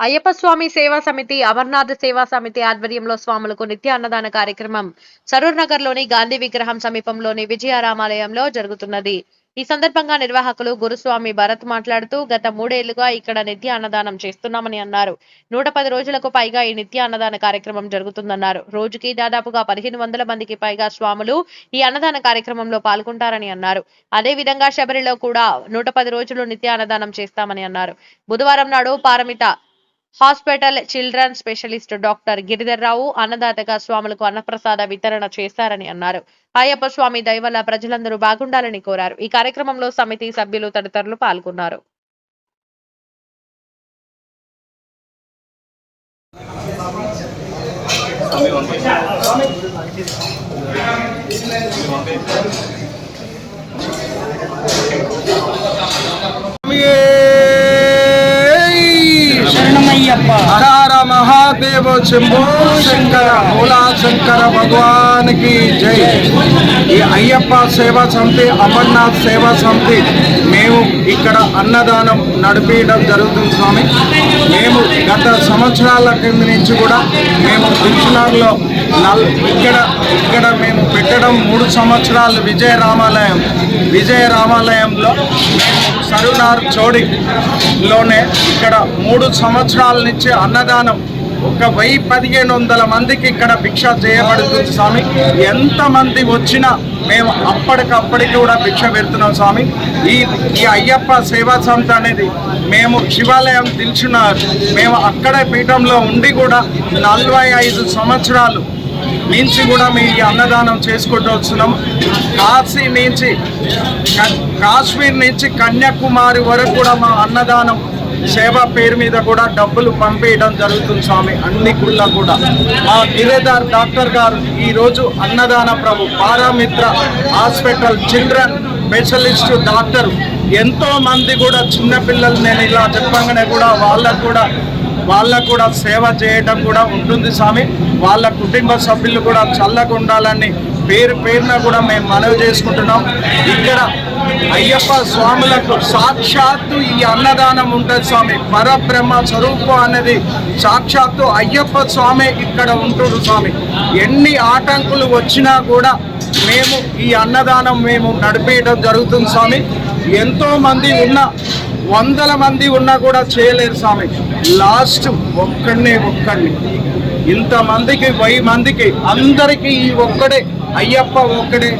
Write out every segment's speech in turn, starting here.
అయ్యప్ప స్వామి సేవా సమితి అమర్నాథ్ సేవా సమితి ఆధ్వర్యంలో స్వాములకు నిత్య అన్నదాన కార్యక్రమం సరూర్ నగర్లోని గాంధీ విగ్రహం సమీపంలోని విజయరామాలయంలో జరుగుతున్నది. ఈ సందర్భంగా నిర్వాహకులు గురుస్వామి భరత్ మాట్లాడుతూ గత మూడేళ్ళుగా ఇక్కడ నిత్య అన్నదానం చేస్తున్నామని అన్నారు. నూట పది రోజులకు పైగా ఈ నిత్య అన్నదాన కార్యక్రమం జరుగుతుందన్నారు. రోజుకి దాదాపుగా పదిహేను వందల మందికి పైగా స్వాములు ఈ అన్నదాన కార్యక్రమంలో పాల్గొంటారని అన్నారు. అదే విధంగా శబరిలో కూడా నూట పది రోజులు నిత్య అన్నదానం చేస్తామని అన్నారు. బుధవారం నాడు Paramita hospital children specialist doctor Giridhar Rao అన్నదాతగా స్వాములకు అన్నప్రసాద వితరణ చేశారని అన్నారు. అయ్యప్ప స్వామి దయవల్ల ప్రజలందరూ బాగుండాలని కోరారు. ఈ కార్యక్రమంలో సమితి సభ్యులు తదితరులు పాల్గొన్నారు. శరణమయ్యప్ప శంకర మహాదేవ శంభు శంకర భోలా శంకర భగవానికి జై. ఈ అయ్యప్ప సేవా సమితి అమర్నాథ్ సేవా సమితి మేము ఇక్కడ అన్నదానం నడిపించడం జరుగుతుంది స్వామి. మేము గత సంవత్సరాల కింద నుంచి కూడా మేము దిల్చునార్లో నల్ ఇక్కడ ఇక్కడ మేము పెట్టడం మూడు సంవత్సరాలు విజయ రామాలయం విజయ రామాలయంలో మేము సరునార్ చోడిలోనే ఇక్కడ మూడు సంవత్సరాల నుంచి అన్నదానం ఒక వెయ్యి పదిహేను వందల మందికి ఇక్కడ భిక్ష చేయబడుతుంది స్వామి. ఎంతమంది వచ్చినా మేము అప్పటికప్పటికి కూడా భిక్ష పెడుతున్నాం స్వామి. ఈ ఈ అయ్యప్ప సేవా సంస్థ అనేది మేము శివాలయం తెలిసిన మేము అక్కడే పీఠంలో ఉండి కూడా నలభై ఐదు సంవత్సరాలు నుంచి కూడా మీ అన్నదానం చేసుకుంటూ వస్తున్నాం. కాశీ నుంచి క- కాశ్మీర్ నుంచి కన్యాకుమారి వరకు కూడా మా అన్నదానం సేవ పేరు మీద కూడా డబ్బులు పంపేయడం జరుగుతుంది స్వామి అన్ని గుళ్ళ కూడా. మా నివేదార్ డాక్టర్ గారు ఈరోజు అన్నదాన ప్రభు Paramitra hospital children specialist doctor. ఎంతో మంది కూడా చిన్నపిల్లలు నేను ఇలా చెప్పగానే కూడా వాళ్ళకు కూడా వాళ్ళకు కూడా సేవ చేయడం కూడా ఉంటుంది స్వామి. వాళ్ళ కుటుంబ సభ్యులు కూడా చల్లగా ఉండాలని పేరు పేరున కూడా మేము మనవి చేసుకుంటున్నాం. ఇక్కడ అయ్యప్ప స్వాములకు సాక్షాత్తు ఈ అన్నదానం ఉంటుంది స్వామి. పరబ్రహ్మ స్వరూపం అనేది సాక్షాత్తు అయ్యప్ప స్వామి ఇక్కడ ఉంటుడు స్వామి. ఎన్ని ఆటంకులు వచ్చినా కూడా మేము ఈ అన్నదానం మేము నడిపేయడం జరుగుతుంది స్వామి. ఎంతో మంది ఉన్న వందల మంది ఉన్నా కూడా చేయలేరు స్వామి. లాస్ట్ ఒక్కడినే ఒక్కడిని. ఇంతమందికి వెయ్యి మందికి అందరికీ ఈ ఒక్కడే అయ్యప్ప ఒక్కడే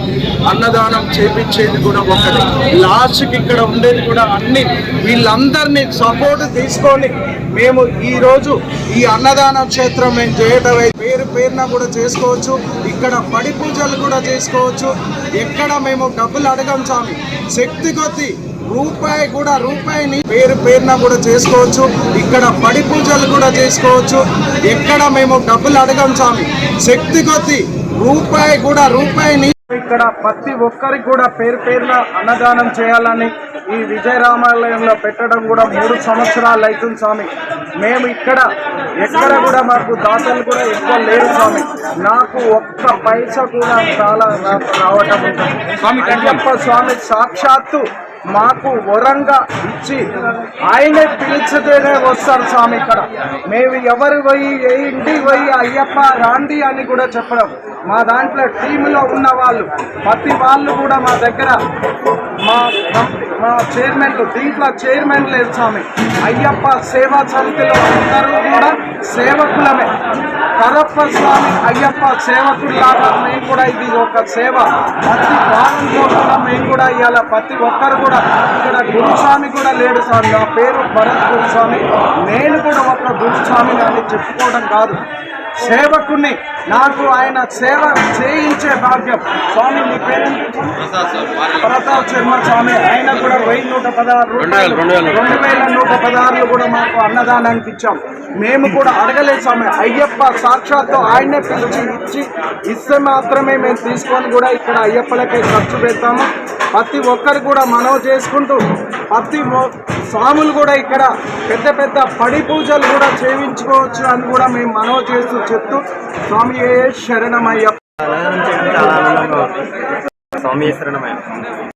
అన్నదానం చేపించేది కూడా ఒక్కడే లాస్ట్కి ఇక్కడ ఉండేది కూడా అన్ని. వీళ్ళందరినీ సపోర్ట్ తీసుకొని మేము ఈరోజు ఈ అన్నదాన క్షేత్రం మేము చేయటం పేరు పేరున కూడా చేసుకోవచ్చు. ఇక్కడ పడి పూజలు కూడా చేసుకోవచ్చు. ఎక్కడ మేము డబ్బులు అడగం స్వామి. శక్తి కొద్దీ రూపాయి కూడా రూపాయిని పేరు పేరున కూడా చేసుకోవచ్చు. ఇక్కడ పడి పూజలు కూడా చేసుకోవచ్చు. ఎక్కడ మేము డబ్బులు అడగం స్వామి. శక్తి కొద్దీ రూపాయి కూడా రూపాయిని ఇక్కడ ప్రతి ఒక్కరికి కూడా పేరు పేరున అన్నదానం చేయాలని ఈ విజయ రామాలయంలో పెట్టడం కూడా మూడు సంవత్సరాలు అవుతుంది స్వామి. మేము ఇక్కడ ఎక్కడ కూడా మాకు దాతలు కూడా ఎక్కువ లేరు స్వామి. నాకు ఒక్క పైసా కూడా చాలా నాకు రావటం స్వామి సాక్షాత్తు మాకు వరంగా ఇచ్చి ఆయనే పిలిచితేనే వస్తారు స్వామి ఇక్కడ. మేము ఎవరు పోయి ఏ ఇంటికి పోయి అయ్యప్ప రాండి అని కూడా చెప్పడం. మా దాంట్లో టీంలో ఉన్న వాళ్ళు ప్రతి వాళ్ళు కూడా మా దగ్గర మా మా చైర్మన్ దీంట్లో చైర్మన్ లేదు స్వామి. అయ్యప్ప సేవా సమితిలో అందరూ కూడా సేవకులమే. కరప్ప స్వామి అయ్యప్ప సేవకుల్లాగా మేము కూడా ఇది ఒక సేవ. ప్రతి వారంలో కూడా మేము కూడా ఇవాళ ప్రతి ఒక్కరు కూడా ఇక్కడ గురుస్వామి కూడా లేడు స్వామి. నా పేరు భరత్ గురుస్వామి. నేను కూడా ఒక గురుస్వామిని అని చెప్పుకోవడం కాదు. సేవకుని నాకు ఆయన సేవ చేయించే భాగ్యం. స్వామి మీ పేరేంటి ప్రతాప్ శర్మ స్వామి. ఆయన కూడా వెయ్యి నూట పదహారు రూపాయలు. రెండు వేల నూట పదహారులు కూడా మాకు అన్నదానానికి ఇచ్చాం. మేము కూడా అడగలేదు స్వామి. అయ్యప్ప సాక్షాత్తు ఆయనే పిలిచి ఇచ్చి ఇస్తే మాత్రమే మేము తీసుకొని కూడా ఇక్కడ అయ్యప్పలకే ఖర్చు పెడతాము. ప్రతి ఒక్కరు కూడా మనవ చేసుకుంటూ ప్రతి స్వాములు కూడా ఇక్కడ పెద్ద పెద్ద పడి పూజలు కూడా చేయించుకోవచ్చు అని కూడా మేము మనవ చేస్తూ చెప్తూ స్వామి శరణమయ్య చాలా ఆనందంగా ఉంది. స్వామి శరణమయ్య